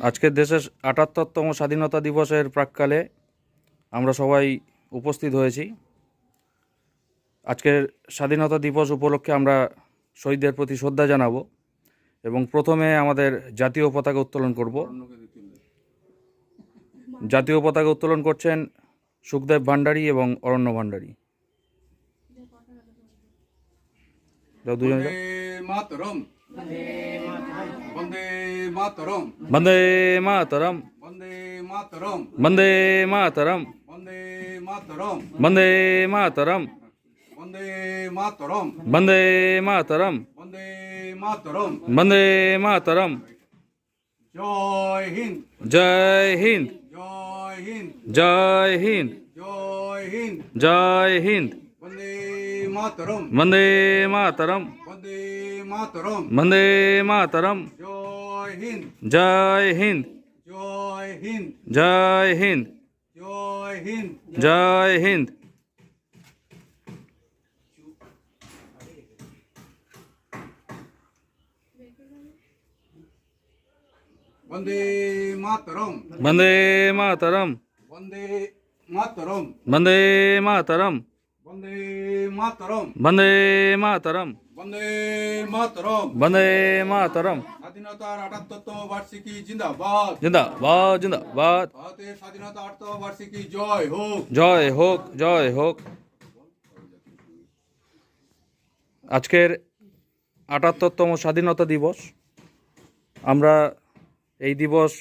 আজকের দেশের আটাত্তরতম স্বাধীনতা দিবসের প্রাককালে আমরা সবাই উপস্থিত হয়েছি। আজকের স্বাধীনতা দিবস উপলক্ষে আমরা শহীদদের প্রতি শ্রদ্ধা জানাব এবং প্রথমে আমাদের জাতীয় পতাকা উত্তোলন করব। জাতীয় পতাকা উত্তোলন করছেন সুখদেব ভান্ডারী এবং অরণ্য ভান্ডারী দুজন যাও। বন্দে মাতরম বন্দে মাতরম বন্দে মাতরম বন্দে মাতরম বন্দে মাতরম বন্দে মাতরম বন্দে মাতরম বন্দে মাতরম বন্দে মাতরম বন্দে মাতরম জয় হিন্দ জয় হিন্দ জয় হিন্দ জয় হিন্দ জয় হিন্দ জয় হিন্দ বন্দে मातरम। वंदे मातरम। वंदे मातरम। वंदे मातरम। जय हिंद। जय हिंद। जय हिंद। जय हिंद। जय हिंद। जय हिंद। वंदे मातरम। वंदे मातरम। वंदे मातरम। वंदे मातरम। বন্দে মাতরম। বন্দে মাতরম। বন্দে মাতরম। বন্দে মাতরম। স্বাধীনতার আটাত্তরতম বার্ষিকী জিন্দাবাদ। জিন্দাবাদ জিন্দাবাদ। ভারতের স্বাধীনতা আটাত্তর বার্ষিকী জয় হোক। জয় হোক জয় হোক। আজকের আটাত্তরতম স্বাধীনতা দিবস। আমরা এই দিবস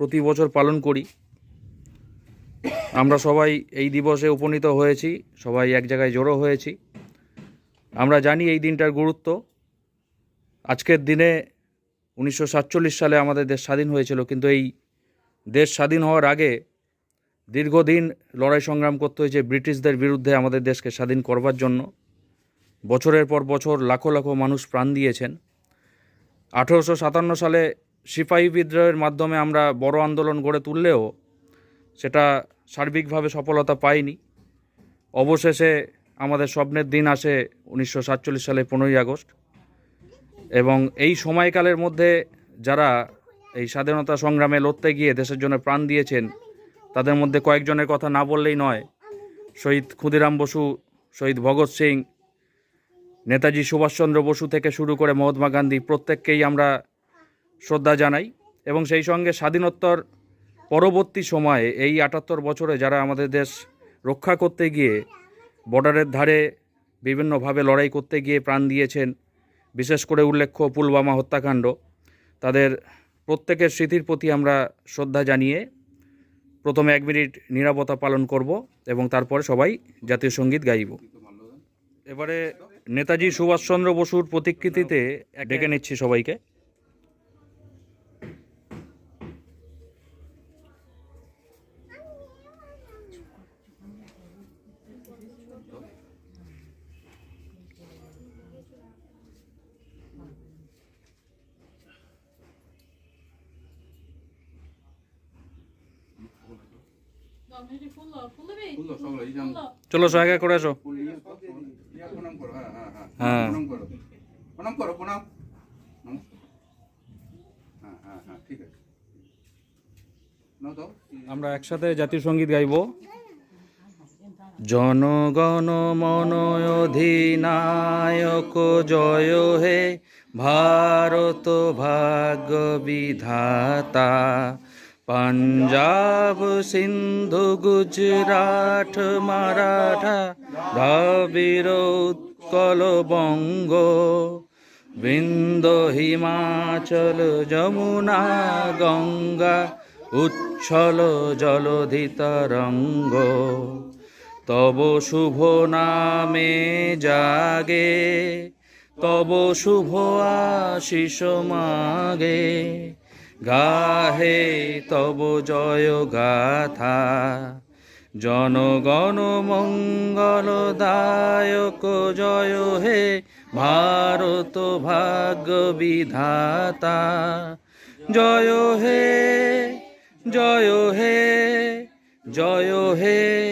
প্রতি বছর পালন করি। আমরা সবাই এই দিবসে উপনীত হয়েছি, সবাই এক জায়গায় জড়ো হয়েছি। আমরা জানি এই দিনটার গুরুত্ব। আজকের দিনে উনিশশো সাতচল্লিশ সালে আমাদের দেশ স্বাধীন হয়েছিল, কিন্তু এই দেশ স্বাধীন হওয়ার আগে দীর্ঘদিন লড়াই সংগ্রাম করতে হয়েছে ব্রিটিশদের বিরুদ্ধে আমাদের দেশকে স্বাধীন করবার জন্য। বছরের পর বছর লাখো লাখো মানুষ প্রাণ দিয়েছেন। আঠেরোশো সাতান্ন সালে সিপাহী বিদ্রোহের মাধ্যমে আমরা বড় আন্দোলন গড়ে তুললেও সেটা সার্বিকভাবে সফলতা পায়নি অবশেষে আমাদের স্বপ্নের দিন আসে উনিশশো সাতচল্লিশ সালে পনেরোই আগস্ট। এবং এই সময়কালের মধ্যে যারা এই স্বাধীনতা সংগ্রামে লড়তে গিয়ে দেশের জন্য প্রাণ দিয়েছেন, তাদের মধ্যে কয়েকজনের কথা না বললেই নয়। শহীদ ক্ষুদিরাম বসু, শহীদ ভগৎ সিং, নেতাজি সুভাষচন্দ্র বসু থেকে শুরু করে মহাত্মা গান্ধী প্রত্যেককেই আমরা শ্রদ্ধা জানাই। এবং সেই সঙ্গে স্বাধীনোত্তর পরবর্তী সময়ে এই আটাত্তর বছরে যারা আমাদের দেশ রক্ষা করতে গিয়ে বর্ডারের ধারে বিভিন্নভাবে লড়াই করতে গিয়ে প্রাণ দিয়েছেন বিশেষ করে উল্লেখ্য পুলবামা হত্যাকাণ্ড তাদের প্রত্যেকের স্মৃতির প্রতি আমরা শ্রদ্ধা জানিয়ে প্রথমে এক মিনিট নিরাপত্তা পালন করব এবং তারপরে সবাই জাতীয় সংগীত গাইব। এবারে নেতাজি সুভাষচন্দ্র বসুর প্রতিকৃতিতে ডেকে নিচ্ছি সবাইকে। চলো সহায় করে আসো হ্যাঁ আমরা একসাথে জাতীয় সংগীত গাইব জনগণ মন অধিনায়ক জয় হে ভারত ভাগ্য বিধাতা পাঞ্জাব সিন্ধু গুজরাট মারাঠা দ্রাবিড় উৎকল বঙ্গ বৃন্দ হিমাচল যমুনা গঙ্গা উচ্ছল জলধি তরঙ্গ তব শুভ নামে জাগে, তব শুভ আশিস মাগে। গাহে তব জয় গাথা। জনগণ মঙ্গল দায়ক জয় হে ভারত ভাগ্য বিধাতা। জয় হে জয় হে জয় হে